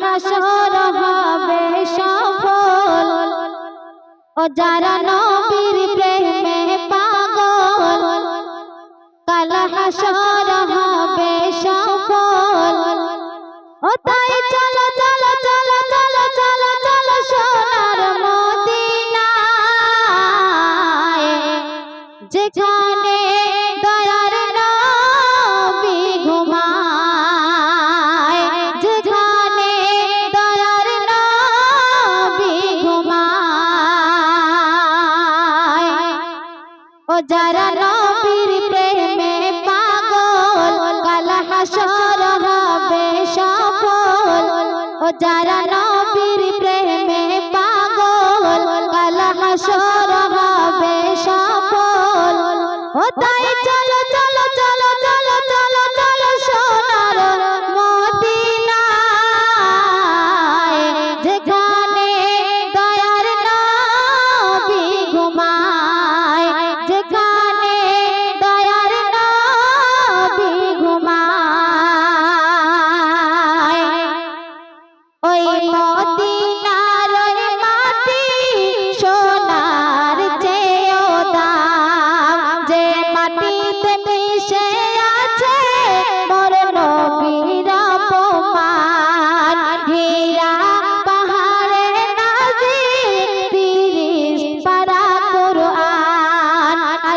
হাসর হবে সফল। ও যারা নবীর প্রেমে পাগল কাল হাসর হবে সফল। ও তাই চলো যারা নবীর প্রেমে পাগল, কাল হাসর হবে সফল। ও যারা নবীর প্রেমে পাগল, কাল হাসর হবে সফল। ও তাই চলো চলো চলো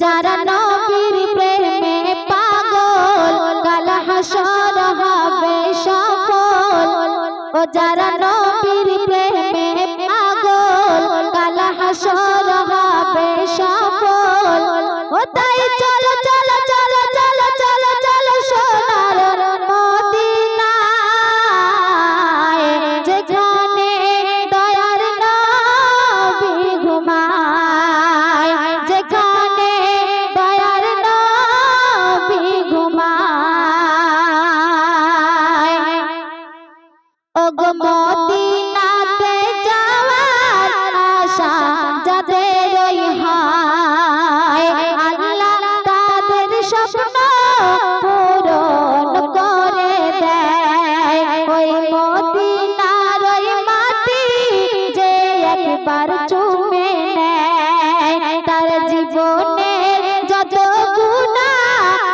যারা নবীর প্রেমে পাগল কাল হাসর হবে সফল ও যারা নবীর প্রেমে পাগল কাল হাসর হবে সফল ও তাই চলো একবার চুমে নেয়। তার জীবনের যত গুণা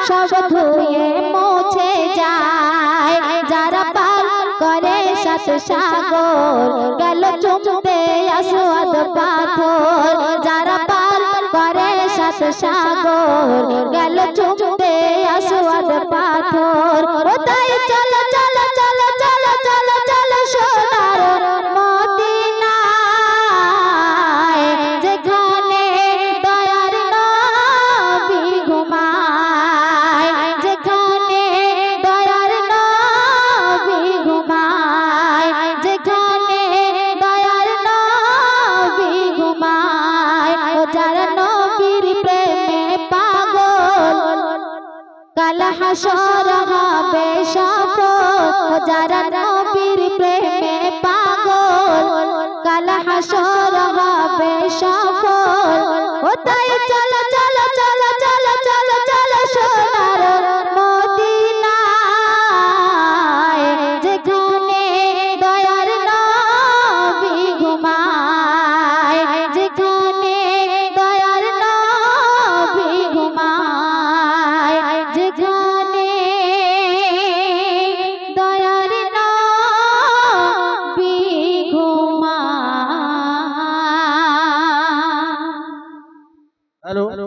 সব ধুয়ে মুছে যায়। যারা পার করে সাত সাগর, গেল চুমতে আসওয়াদ পাথর। যারা পার করে সাগর, গেল চুমতে আসওয়াদ পাথর। তাই চলো কাল হাসর হবে সফল যারা নবীর প্রেমে Hello.